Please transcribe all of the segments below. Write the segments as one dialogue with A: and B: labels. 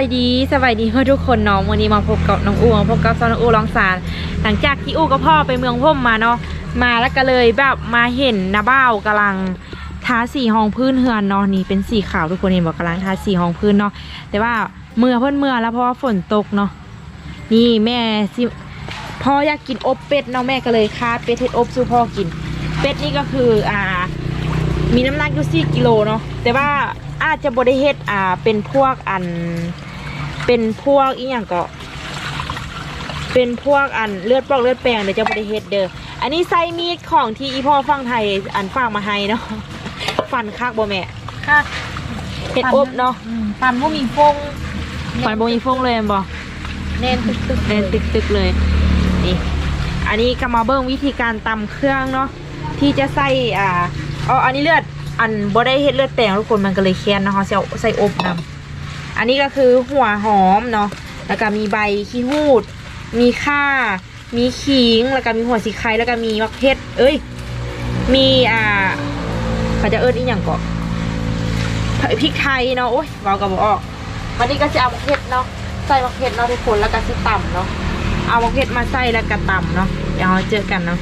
A: ายดีสบายดีเพื่อทุกคนเนาะวันนี้มาพบกับน้องอูมาพบกับซอนน้องอูลองสาร หลังจากที่อูกับพ่อไปเมืองพ่มมาเนาะมาแล้วก็เลยแบบมาเห็นนาบ้าวกำลังทาสีห้องพื้นเฮือนเนาะนี่เป็นสีขาวทุกคนเห็นบอกกำลังทาสีห้องพื้นเนาะแต่ว่าเมื่อเพิ่นเมื่อแล้วเพราะว่าฝนตกเนาะนี่แม่สิพ่ออยากกินอบเป็ดเนาะแม่ก็เลยคาเป็ดเฮ็ดอบสู่พ่อกิน เป็ดนี่ก็คืออ่า มีน้ำหนักอยู่สี่กิโลเนาะแต่ว่าอาจจะบริเฮ็ดอ่าเป็นพวกอัน เป็นพวกอีหยังก็ เป็นพวกอันเลือดปอกเลือดแปลงเดี๋ยวจะบริเฮ็ดเด้ออันนี้ไส้มีดของที่อีพ่อฟังไทยอันฝากมาให้เนาะฟันคักบ่แม่
B: ค่ะ
A: เฮ็ดอบเนาะ
B: อืมปันบ่มีฟง
A: ฟันบ่มีฟงเลยแม่นบ่
B: แน่นตึกตึก
A: เล่นตึกๆเลยนี่อันนี้ก็มาเบิ่งวิธีการตำเครื่องเนาะที่จะใส่อ่าอ๋ออันนี้เลือดอันบ่ได้เฮ็ดเลือดแปลงทุกคนมันก็เลยแค้นเนาะเขาสิเอาใส่อบนำ อันนี้ก็คือหัวหอมเนาะแล้วก็มีใบขี้หูด มีข่า มีขิง แล้วก็มีหัวสีไข่แล้วก็มีมะเขือเอ้ย มีอ่าเขาจะเอิ้นอีหยังก่อนพริกไทยเนาะโอ้ยเว้ากับบออกวันนี้ก็จะเอามะเขือเนาะใส่มะเขือเนาะทุกคนแล้วก็สิต่ำเนาะเอามะเขือมาใส่แล้วก็ต่ำเนาะเดี๋ยวเราเจอกันเนาะ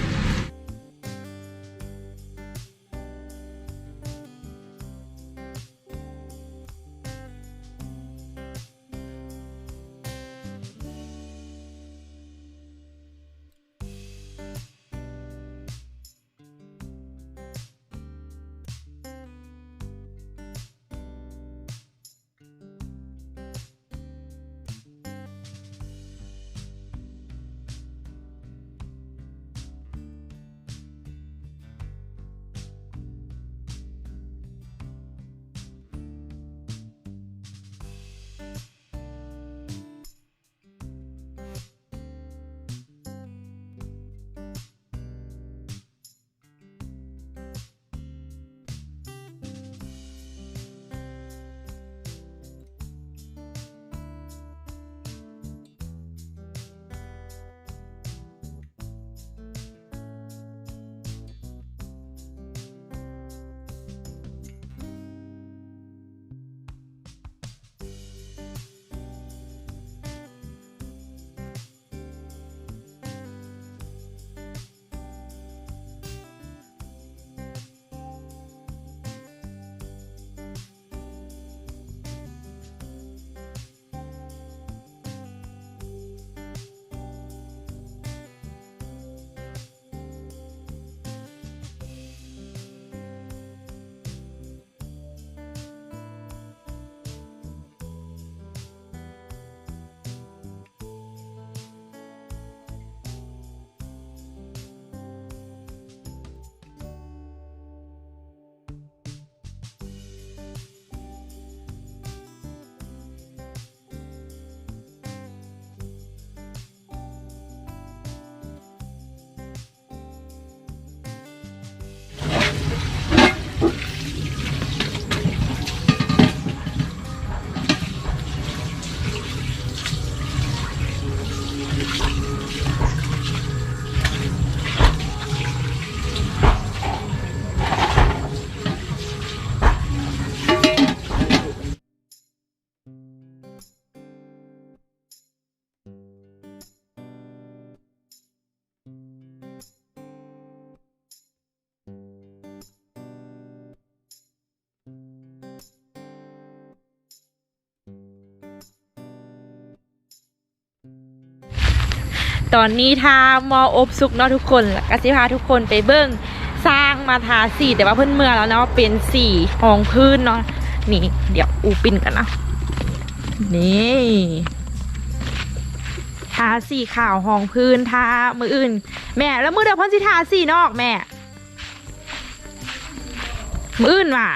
A: ตอนนี้ทามออบสุกเนาะทุกคนกสิพาทุกคนไปเบิ้งสร้างมาทาสีแต่ว่าเพิ่นเมื่อแล้วเนาะเป็นสีหองพื้นเนาะนี่ เดี๋ยวอูปินกันนะนี่ทาสีขาวห้องพื้นทามืออื่น แม่แล้วมือเดียวพ่นสิทาสีนอกแม่ มืออื่นว่ะ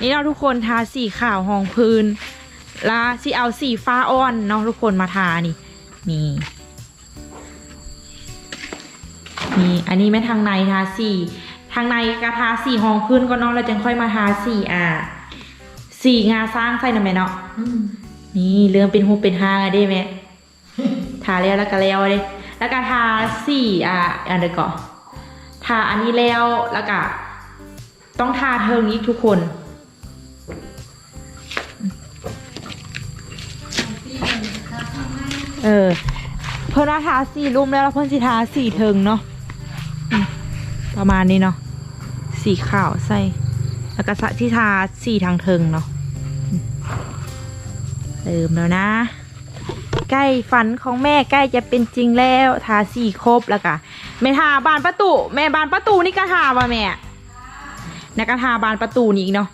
A: นี่เนาะทุกคนทาสีขาวห้องพื้นแลาสิเอาสีฟ้าอ่อนเนาะทุกคนมาทานี่นี่ นี่อันนี้ไม่ทางในทาสีทางในกระทาสีห้องพื้นก็เนาะแล้วจึงค่อยมาทาสีอ่าสีงาสร้างใส่นะแม่เนาะ
B: อืม
A: นี่เรื่องเป็นหูเป็นหางอะได้ไหมทาแล้วแล้วก็แล้วเลยแล้วก็ทาสีอ่าอันเดียวก่อนทาอันนี้แล้วแล้วก็ต้องทาเทิงอีกทุกคน
B: สี
A: เออเพิ่นว่าทาสีรุ่มแล้วแล้วเพิ่นสิทาสีเทิงเนาะอืม ประมาณนี้เนาะสีขาวใส่แล้วก็สะที่ทาสีทางเทิงเนาะเติมแล้วนะ ใกล้ฝันของแม่ใกล้จะเป็นจริงแล้วทาสีครบแล้วก็แม่ทาบานประตูแม่บานประตูนี่ก็ทาป่ะแม่แล้วก็ทาบานประตูนี่อีกเนาะ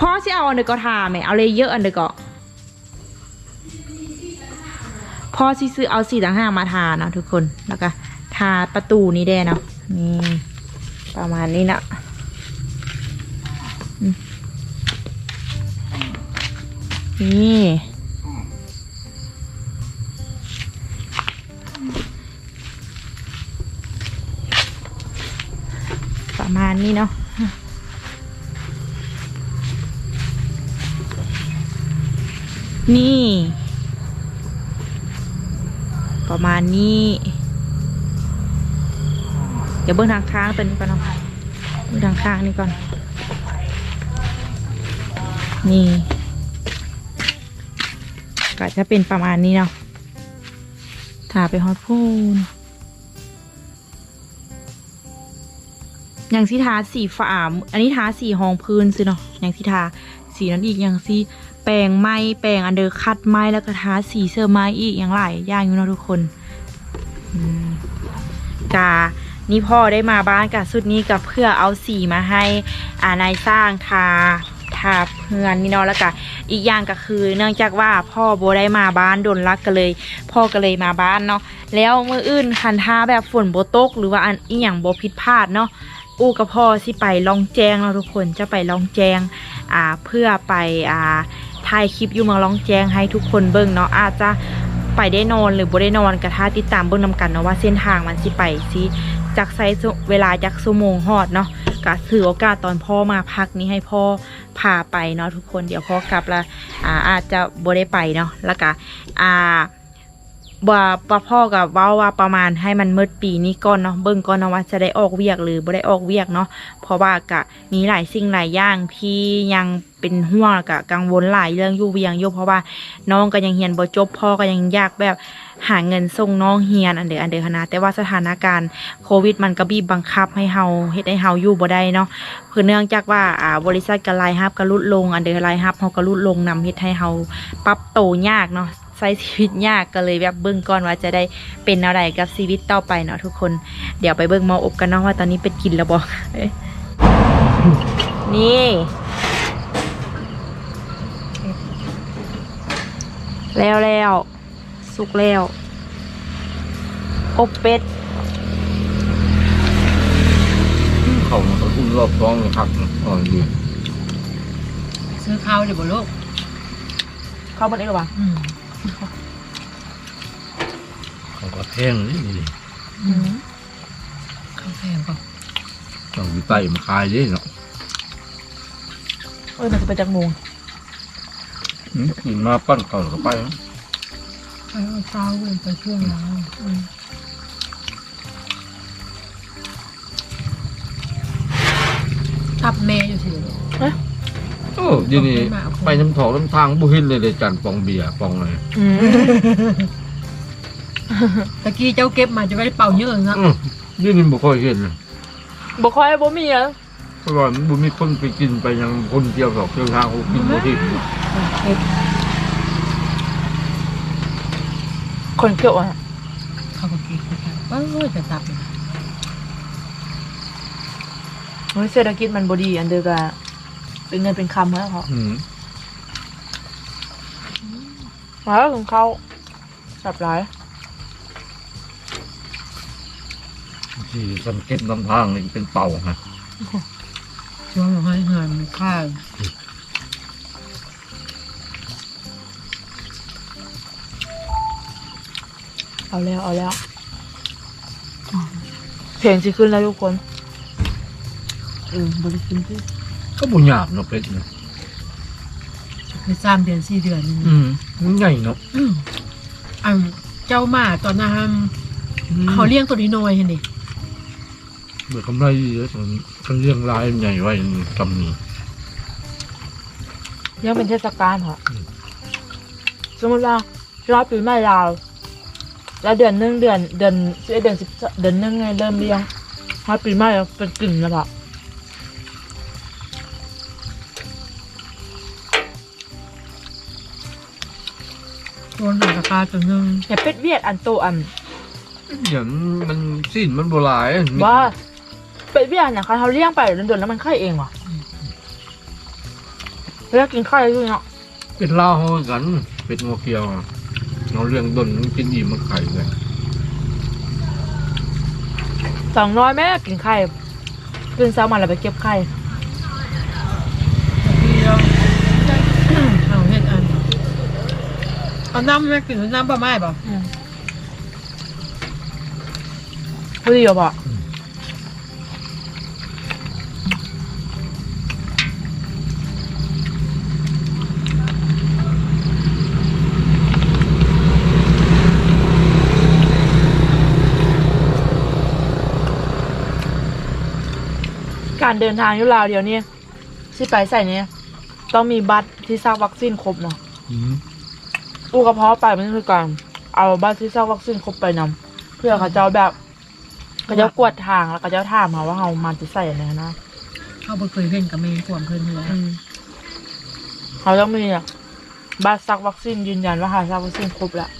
A: พ่อสิเอาอันเดอร์ก็ทาแม่เอาเลยเยอะอันเดอร์ก็พ่อสิซื้อเอาสีต่างห้ามาทาเนาะทุกคนแล้วก็ทาประตูนี้แด้เนาะ นี่ประมาณนี้นะนี่ประมาณนี้เนาะนี่ ประมาณนี้ เดี๋ยวเบื้องทางข้างตัวนี้ก่อนเนาะเบื้องทางข้างนี่ก่อน นี่ก็จะเป็นประมาณนี้เนาะถาไปฮอตพูนอย่างที่ทาสีฝาอันนี้ทาสีหองพื้นสิเนาะอย่างที่ทาสีนั้นอีกอย่างที่แปรงไม้แปรงอันเดอร์คัดไม้แล้วก็ทาสีเสื้อไม้อีกอย่างหลายอย่างอยู่เนาะทุกคนกา นี่พ่อได้มาบ้านกับสุดนี้กับเพื่อเอาสีมาให้อ่านายสร้างทาทาเพื่อนนี่เนาะแล้วก็อีกอย่างก็คือ เนื่องจากว่าพ่อโบได้มาบ้านโดนรักก็เลย พ่อก็เลยมาบ้านเนาะแล้วเมื่ออื่นคันทาแบบฝนโบตก หรือว่าอันอีหยังโบผิดพลาดเนาะอู้กับพ่อสิไปลองแจงเนาะทุกคนจะไปลองแจงอ่าเพื่อไปอ่าถ่ายคลิปอยู่เมืองลองแจงให้ทุกคนเบิ่งเนาะอาจจะไปได้นอนหรือบ่ได้นอนก็ถ้าติดตามเบิ่งนำกันเนาะว่าเส้นทางมันสิไปสิ จากไซส์เวลาจากชั่วโมงฮอดเนาะก็ถือโอกาสตอนพ่อมาพักนี้ให้พ่อพาไปเนาะทุกคนเดี๋ยวพ่อกลับละอ่าอาจจะบ่ได้ไปเนาะแล้วก็อ่าว่าว่าพ่อกับว้าว่าประมาณให้มันมืดปีนี้ก่อนเนาะเบิ่งก่อนเนาะว่าจะได้ออกเวียกหรือบ่ได้ออกเวียกเนาะเพราะว่ากะมีหลายสิ่งหลายอย่างที่ยังเป็นห่วงกะกังวลหลายเรื่องอยู่เวียงอยู่เพราะว่าน้องก็ยังเรียนบ่จบพ่อก็ยังยากแบบ หาเงินส่งน้องเรียนอันเดออันเดอคณะแต่ว่าสถานการณ์โควิด มันก็บีบบังคับให้เฮาเฮ็ดให้เฮาอยู่บ่ได้เนาะเพื่อเนื่องจากว่าอ่าบริษัทก็รายรับก็ลดลงอันเดอรายรับเฮาก็ลดลงนำเฮ็ดให้เฮาปรับโตยากเนาะใช้ชีวิตยากก็เลยแบบเบิ่งก่อนว่าจะได้เป็นอะไรกับชีวิตต่อไปเนาะทุกคนเดี๋ยวไปเบิ่งมออบกันเนาะว่าตอนนี้เป็นกินแล้วบอกนี่แล้วแล้ว สุกแล้วอบเป็ด
C: เขามันก็อุ้มรอบท้องเลยครับอ่อนดี
B: ซื้อข้าวเดี๋ยวบ่ลูก
A: เข้ามาได้หรอวะ
B: อืม
C: เขาก็แท่งนี่นี่
B: ข้าวแพงป่ะ
C: ต้องอยู่ใต้มาคายดิเนาะ
A: เอ้ยมันจะไปจากโมง
C: อืมกินมาปั้นเก่าก็ไปเนาะ
B: ไปเอาเช้าเว้นไปช่วงแล้วอืมทับแม่อยู่สิลูก
C: โอ้ยนี่ไปน้ำถอกน้ำทางบุหินเลยเลยจันปองเบียร์ปองอะไร
A: อืม
B: ตะกี้เจ้าเก็บมาจะไม่ได้เป่าเยอะเนาะ
C: อืมนี่นี่บ่ค่อยเห็นเลย
A: บอกคอยบ่มีอะ
C: เพราะว่ามันบ่มีคนไปกินไปยังคนเดียวดอกเที่ยวทางเขากินบ่ที่
A: คนเกี่ยวอะ
B: เขาก็เก็บกันเออจะตับอีก
A: เฮ้ยเศรษฐกิจมันบดีอันเดียวกันเป็นเงินเป็นคำแล้วเขา
C: อืม
A: แล้วของเขาสับหลาย
C: ที่สังเกตน้ำทางนี่เป็นเป่าฮะ
B: ช่วงให้เงินมันค่า
A: เอาแล้วเอาแล้วเพลงสิขึ้นแล้วทุกคนเออบริขึ้นที่
C: ก็บ่หยาบเนาะเป็ดเนาะ
B: ในสามเดือนสี่เดือนนี่
C: อืมมันใหญ่เนาะ
B: อืมอันเจ้าหมาตอนนั้นเขาเลี้ยงตัวนี้น้อยเห็นดิ
C: เบิดกำไรเยอะตอนเขาเลี้ยงลายมันใหญ่ไว้กำนี้
A: ยังเป็นเทศกาลเหรอสมมติว่าชอบปีใหม่ลาว แล้วเดือนหนึงเดือนเดือนสิบเอ็ดเดือนสิบเดือนหนึงไงเริ่มเลี้ยงพอปีใหม่แล้วเป็นกลิ่นแล้วปะ
B: โดนหนังกระตาตัวหนึง
A: อย่าเป็ดเวียดอันโตอัน
C: เดี๋ยวมันสิ้นมันบ่หลาย
A: ว่าเป็ดเวียดเนี่ยเขาเขาเลี้ยงไปเดือนๆแล้วมันไข่เองว่ะแล้วกินไข่ด้วยเนาะ
C: เป็นเหล้าเฮากัน เป็นงัวเกียวอะ เราเลี้ยงดนมันกินอิ่มมันไข่เลย
A: สองน้อยแม่กินไข่ตื่นเช้ามาแล้วไปเก็บไข่
B: พี่เราเอาเฮ็ดอันเอาน้ำแม่กินน้ำปลาไม้ป่ะ
A: อืมพอดีเหรอปะ การเดินทางอยุลาวเดียวนี้สิไปใส่เนี่ยต้องมีบัตรที่ทราบวัคซีนครบเนาะอูกระเพาะไปมันคือการเอาบัตรที่ทราบวัคซีนครบไปนำเพื่อเขาเจ้าแบบเขาเจ้ากวดทางแล้วเขาเจ้าถามมาว่าเรามาจะใส่อะไรนะ
B: เขาบ่เคยเห็นกับเมย์ขวมเพิ่นเลย
A: อืมเขาต้องมีอะบัตรซักวัคซีนยืนยันว่าหาซักวัคซีนครบแล้ว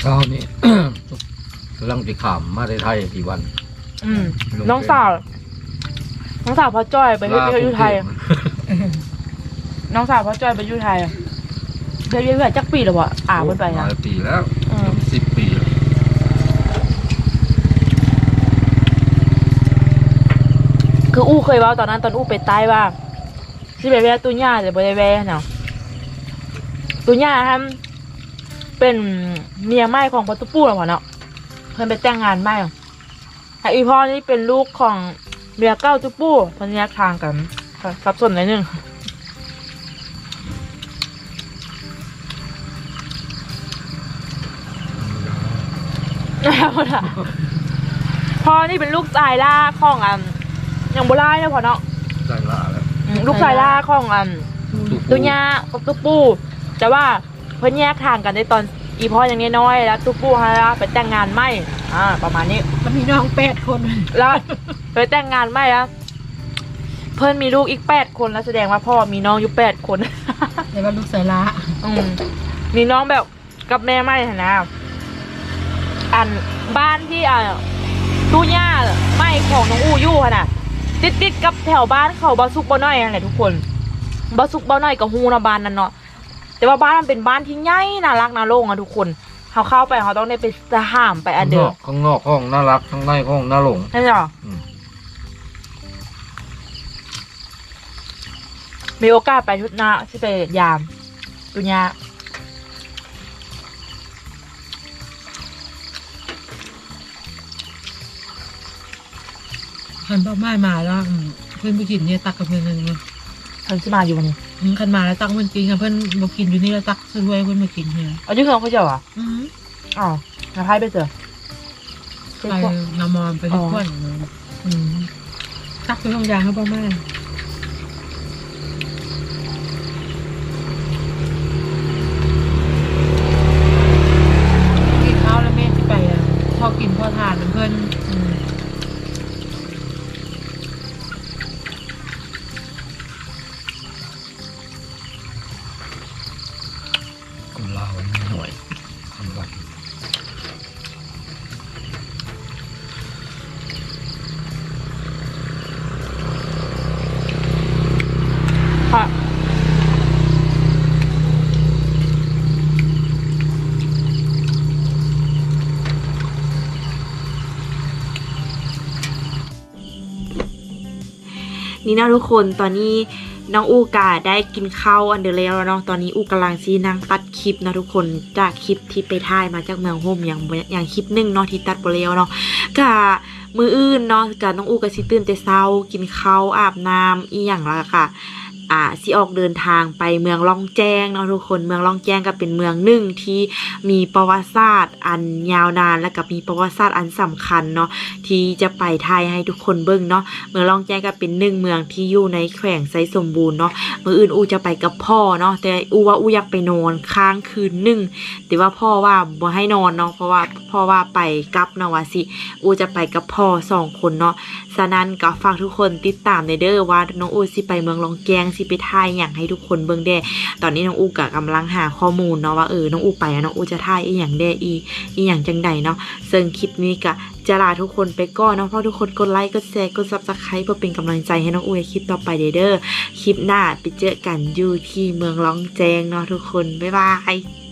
C: เช้านี้กำลังจะขามมาในไทยกี่วัน
A: อืมน้องสาวน้องสาวพ่อจ้อยไปที่ประเทศไทย น้องสาวพ่อจ้อยไปอยุไทยอะเดี๋ยวเรื่อยๆจักปีแล้ววะอ่าเพิ่นไป
C: ห
A: อะ
C: ลายปีแล้ว
A: อืม
C: สิบปีแล้ว
A: คืออู้เคยเว่าตอนนั้นตอนอู้ไปใต้ว่าที่ไปแวะตุญ่าแต่ไปแวะเนาะตุญ่าฮัมเป็นเมียใหม่ของปัตตุปูแล้วเนาะ เพิ่นไปแต่งงานใหม่แต่อีพ่อนี่เป็นลูกของเมียเก้าตุปูเพิ่นแยกทางกันสับสนหน่อยหนึงนะครับล่ะพ่อนี่เป็นลูกชายล่าของอันอย่างโบราณเนี่ยพอเนาะ
C: ใจละแล้ว
A: อืมลูกชายล่าของอัน
C: ตุ๊ก
A: ตุญากับตุปูแต่ว่าเพิ่นแยกทางกันในตอน อีพ่อยังน้อยๆแล้วตุปูฮะไปแต่งงานใหม่อ่า ประมาณนี้
B: มันมีน้องแปดคน
A: แล้วไปแต่งงานใหม่แล้วเพิ่นมีลูกอีกแปดคนแล้วแสดงว่าพ่อมีน้องอยู่แปดคน
B: แต่ว่าลูกสายละ
A: อืมมีน้องแบบกับแม่ไม่หั้นนะอันบ้านที่อ่าตู้ย่าไม่ของน้องอู้ยู่ขนาดติดติดๆกับแถวบ้านเขาบาซุกบ่น้อยอะไรทุกคนบาซุกบ่น้อยกับฮูนะบ้านนั้นเนาะ แต่ว่าบ้านมันเป็นบ้านที่ใหญ่น่ารักน่าโล่งอะทุกคนเขาเข้าไปเขาต้องได้ไปสหามไปอันเดิม
C: ข้างนอกห้องน่ารักข้างในห้องน่าหลง
A: ใช่ไหม
C: อืม
A: มีโอกาสไปทุกหน้าที่ไปยามตุญา
B: คันปลาไม้มาแล้วอืมเพื่อนผู้กินเนี่ยตักกับเพื่อนนึงเนาะ
A: เพิ่นสิมาอยู่วันนี้
B: อืมคันมาแล้วตักเพื่อนกินกับเพื่อนบ่กินอยู่นี่แล้วตักซื้อไว้เพื่อนมากินเนี่ย
A: เอาชื่อเขาเขาเจ้าอะ
B: อืม
A: อ๋อนาพายไปเจอ
B: ไปนำมอนไปทุกคน
A: อืม
B: ตักไปห้องยางเขาปลาไม้กิ นี่นะ
A: ทุกคนตอนนี้น้องอูกาได้กินข้าวอันเดอร์แล้วเนาะตอนนี้อูกำลังซีนั่งตัดคลิปนะทุกคนจากคลิปที่ไปถ่ายมาจากเมืองโฮมอย่างอย่างคลิปหนึ่งเนาะที่ตัดไปแล้วเนาะกะมืออื่นเนาะกะน้องอูกะซิตื่นแต่เช้ากินข้าวอาบน้ำอีหยังละค่ะ อ่าสิออกเดินทางไปเมืองล่องแจ้งเนาะทุกคนเมืองล่องแจ้งก็เป็นเมืองหนึ่งที่มีประวัติศาสตร์อันยาวนาน และก็มีประวัติศาสตร์อันสำคัญเนาะที่จะไปไทยให้ทุกคนเบิ่งเนาะเมืองล่องแจ้งก็เป็นหนึ่งเมืองที่อยู่ในแขวงไซสมบูรณ์เนาะมืออื่นอูจะไปกับพ่อเนาะแต่อูว่าอูอยากไปนอนค้างคืนหนึ่งแต่ว่าพ่อว่าบ่ให้นอนเนาะเพราะว่าพ่อว่าไปกับเนาะว่าสิอูจะไปกับพ่อสองคนเนาะฉะนั้นก็ฝากทุกคนติดตามในเด้อว่าน้องอูสิไปเมืองล่องแกงสิไปถ่ายอย่างให้ทุกคนเบิ่งแด้ตอนนี้น้องอูก็กำลังหาข้อมูลเนาะว่าเออน้องอูไปอะน้องอูจะถ่ายอีหยังแด้อีอีหยังจังใดเนาะซึ่งคลิปนี้ก็จะลาทุกคนไปก่อนเนาะเพราะทุกคนกดไลค์กดแชร์กดซับสไครป์เพื่อเป็นกำลังใจให้น้องอูในคลิปต่อไปเด้อเด้อคลิปหน้าไปเจอกันอยู่ที่เมืองลองแจงเนาะทุกคนบ๊ายบาย